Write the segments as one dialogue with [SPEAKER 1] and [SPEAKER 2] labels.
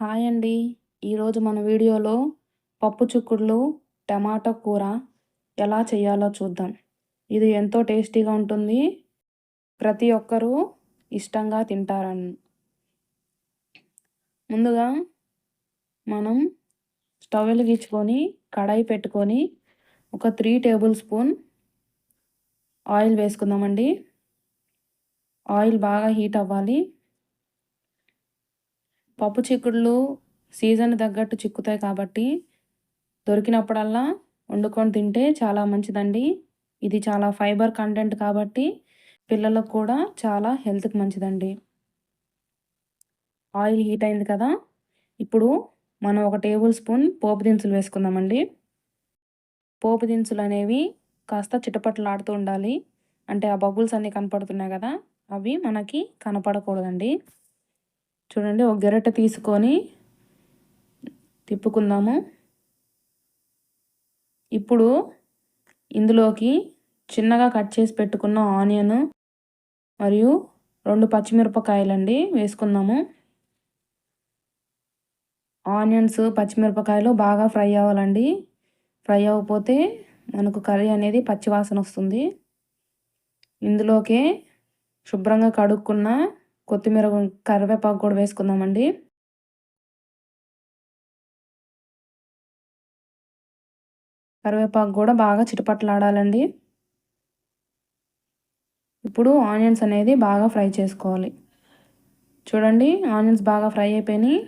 [SPEAKER 1] Hi అండి. ఈరోజు మన వీడియోలో పప్పు చిక్కుడులు టమాటా కూర ఎలా చేయాలో చూద్దాం. ఇది ఎంతో టేస్టీగా ఉంటుంది. ప్రతి ఒక్కరూ ఇష్టంగా తింటారని. ముందుగా మనం స్టవ్ వెలిగించుకొని కడాయి పెట్టుకొని ఒక త్రీ టేబుల్ స్పూన్ ఆయిల్ వేసుకుందామండి. ఆయిల్ బాగా హీట్ అవ్వాలి. పప్పు చిక్కుడులు సీజన్ తగ్గట్టు చిక్కుతాయి కాబట్టి దొరికినప్పుడల్లా వండుకొని తింటే చాలా మంచిదండి. ఇది చాలా ఫైబర్ కంటెంట్ కాబట్టి పిల్లలకు కూడా చాలా హెల్త్కి మంచిదండి. ఆయిల్ హీట్ అయింది కదా ఇప్పుడు మనం ఒక టేబుల్ స్పూన్ పోపు దినుసులు వేసుకుందామండి. పోపు దినుసులు అనేవి కాస్త చిటపట్లాడుతూ ఉండాలి. అంటే ఆ బబుల్స్ అన్నీ కనపడుతున్నాయి కదా అవి మనకి కనపడకూడదండి. చూడండి ఒక గెరట తీసుకొని తిప్పుకుందాము. ఇప్పుడు ఇందులోకి చిన్నగా కట్ చేసి పెట్టుకున్న ఆనియన్ మరియు రెండు పచ్చిమిరపకాయలండి వేసుకుందాము. ఆనియన్స్ పచ్చిమిరపకాయలు బాగా ఫ్రై అవ్వాలండి. ఫ్రై అవ్వకపోతే మనకు కర్రీ అనేది పచ్చివాసన వస్తుంది. ఇందులోకే శుభ్రంగా కడుక్కున్న కొత్తిమీర కరివేపాకు కూడా వేసుకుందామండి. కరివేపాకు కూడా బాగా చిటపట్లాడాలండి. ఇప్పుడు ఆనియన్స్ అనేది బాగా ఫ్రై చేసుకోవాలి. చూడండి ఆనియన్స్ బాగా ఫ్రై అయిపోయినాయి.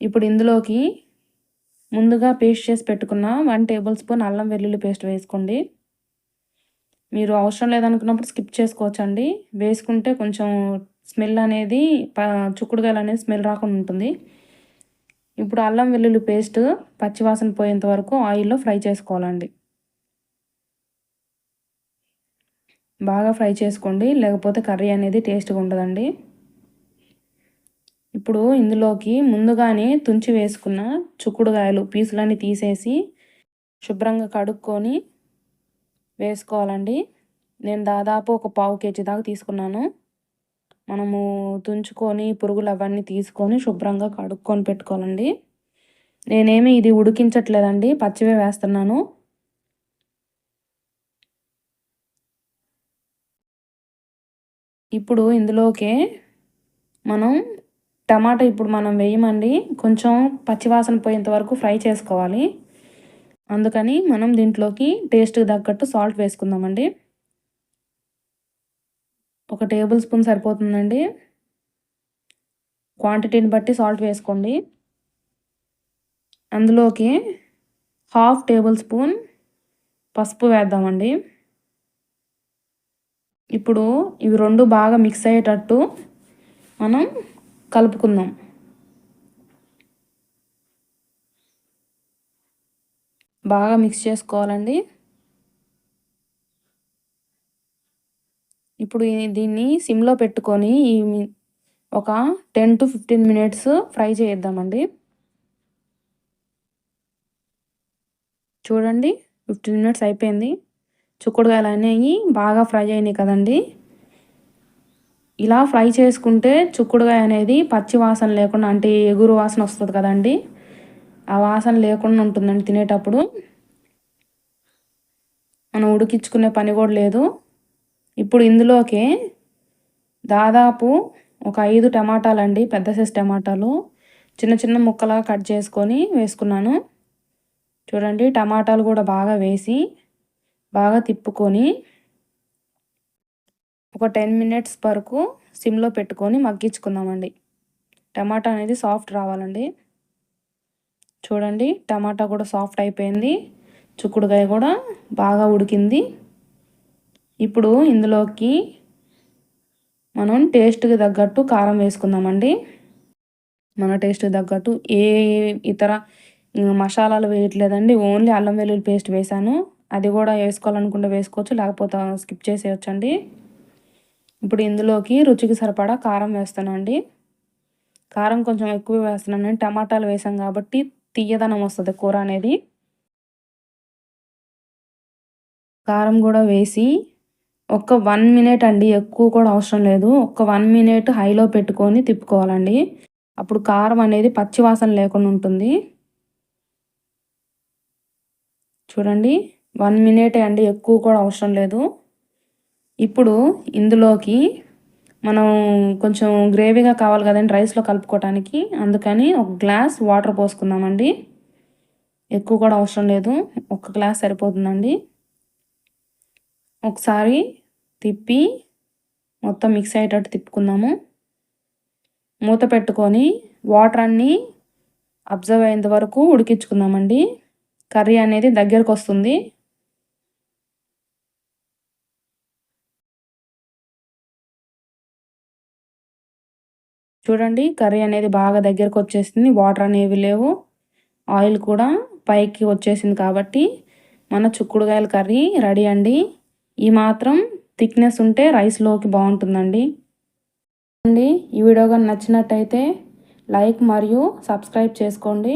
[SPEAKER 1] ఇప్పుడు ఇందులోకి ముందుగా పేస్ట్ చేసి పెట్టుకున్న వన్ టేబుల్ స్పూన్ అల్లం వెల్లుల్లి పేస్ట్ వేసుకోండి. మీరు అవసరం లేదనుకున్నప్పుడు స్కిప్ చేసుకోవచ్చండి. వేసుకుంటే కొంచెం స్మెల్ అనేది చుక్కుడుగాయలు అనేది స్మెల్ రాకుండా ఉంటుంది. ఇప్పుడు అల్లం వెల్లుల్లి పేస్ట్ పచ్చివాసన పోయేంత వరకు ఆయిల్లో ఫ్రై చేసుకోవాలండి. బాగా ఫ్రై చేసుకోండి. లేకపోతే కర్రీ అనేది టేస్ట్గా ఉండదండి. ఇప్పుడు ఇందులోకి ముందుగానే తుంచి వేసుకున్న చుక్కుడుగాయలు పీసులన్నీ తీసేసి శుభ్రంగా కడుక్కొని వేసుకోవాలండి. నేను దాదాపు ఒక పావు కేజీ దాకా తీసుకున్నాను. మనము తుంచుకొని పురుగులు అవన్నీ తీసుకొని శుభ్రంగా కడుక్కొని పెట్టుకోవాలండి. నేనేమి ఇది ఉడికించట్లేదండి పచ్చివే వేస్తున్నాను. ఇప్పుడు ఇందులోకే మనం టమాటా ఇప్పుడు మనం వేయమండి కొంచెం పచ్చివాసన పోయేంత వరకు ఫ్రై చేసుకోవాలి. అందుకని మనం దీంట్లోకి టేస్ట్కి తగ్గట్టు సాల్ట్ వేసుకుందామండి. ఒక టేబుల్ స్పూన్ సరిపోతుందండి. క్వాంటిటీని బట్టి సాల్ట్ వేసుకోండి. అందులోకి హాఫ్ టేబుల్ స్పూన్ పసుపు వేద్దామండి. ఇప్పుడు ఇవి రెండు బాగా మిక్స్ అయ్యేటట్టు మనం కలుపుకుందాం. బాగా మిక్స్ చేసుకోవాలండి. ఇప్పుడు దీన్ని సిమ్లో పెట్టుకొని ఈ ఒక ten to fifteen minutes fry చేద్దామండి చూడండి ఫిఫ్టీన్ మినిట్స్ అయిపోయింది. చుక్కుడుకాయలు అనేవి బాగా ఫ్రై అయినాయి కదండి. ఇలా ఫ్రై చేసుకుంటే చుక్కుడుకాయ అనేది పచ్చి వాసన లేకుండా అంటే ఎగురు వాసన వస్తుంది కదండి. ఆ వాసన లేకుండా ఉంటుందండి తినేటప్పుడు. మనం ఉడికించుకునే పని కూడా లేదు. ఇప్పుడు ఇందులోకి దాదాపు ఒక ఐదు టమాటాలు అండి పెద్ద సైజ్ టమాటాలు. చిన్న చిన్న ముక్కలా కట్ చేసుకొని వేసుకున్నాను. చూడండి టమాటాలు కూడా బాగా వేసి బాగా తిప్పుకొని ఒక టెన్ మినిట్స్ వరకు సిమ్లో పెట్టుకొని మగ్గించుకుందామండి. టమాటా అనేది సాఫ్ట్ రావాలండి. చూడండి టమాటా కూడా సాఫ్ట్ అయిపోయింది. చుక్కుడుకాయ కూడా బాగా ఉడికింది. ఇప్పుడు ఇందులోకి మనం టేస్ట్కి తగ్గట్టు కారం వేసుకుందామండి. మన టేస్ట్కి తగ్గట్టు ఏ ఇతర మసాలాలు వేయట్లేదండి. ఓన్లీ అల్లం వెల్లుల్లి పేస్ట్ వేసాను. అది కూడా వేసుకోవాలనుకుంటే వేసుకోవచ్చు లేకపోతే స్కిప్ చేసేయచ్చండి. ఇప్పుడు ఇందులోకి రుచికి సరిపడా కారం వేస్తానండి కారం కొంచెం ఎక్కువ వేస్తున్నాను. టమాటాలు వేసాం కాబట్టి తీయదనం వస్తుంది కూర అనేది. కారం కూడా వేసి ఒక వన్ మినిట్ అండి ఎక్కువ కూడా అవసరం లేదు. ఒక వన్ మినిట్ హైలో పెట్టుకొని తిప్పుకోవాలండి. అప్పుడు కారం అనేది పచ్చివాసన లేకుండా ఉంటుంది. చూడండి వన్ మినిటే అండి ఎక్కువ కూడా అవసరం లేదు. ఇప్పుడు ఇందులోకి మనం కొంచెం గ్రేవీగా కావాలి కదండి రైస్లో కలుపుకోవటానికి. అందుకని ఒక గ్లాస్ వాటర్ పోసుకుందామండి. ఎక్కువ కూడా అవసరం లేదు. ఒక గ్లాస్ సరిపోతుందండి. ఒకసారి తిప్పి మొత్తం మిక్స్ అయ్యేటట్టు తిప్పుకుందాము. మూత పెట్టుకొని వాటర్ అన్నీ అబ్జర్వ్ అయ్యేంత వరకు ఉడికించుకుందామండి. కర్రీ అనేది దగ్గరకు వస్తుంది. చూడండి కర్రీ అనేది బాగా దగ్గరకు వచ్చేసింది. వాటర్ అనేవి లేవు. ఆయిల్ కూడా పైకి వచ్చేసింది కాబట్టి మన చుక్కుడుగాయల కర్రీ రెడీ అండి. ఈ మాత్రం థిక్నెస్ ఉంటే రైస్లోకి బాగుంటుందండి. అండి ఈ వీడియో కానీ నచ్చినట్టయితే లైక్ మరియు సబ్స్క్రైబ్ చేసుకోండి.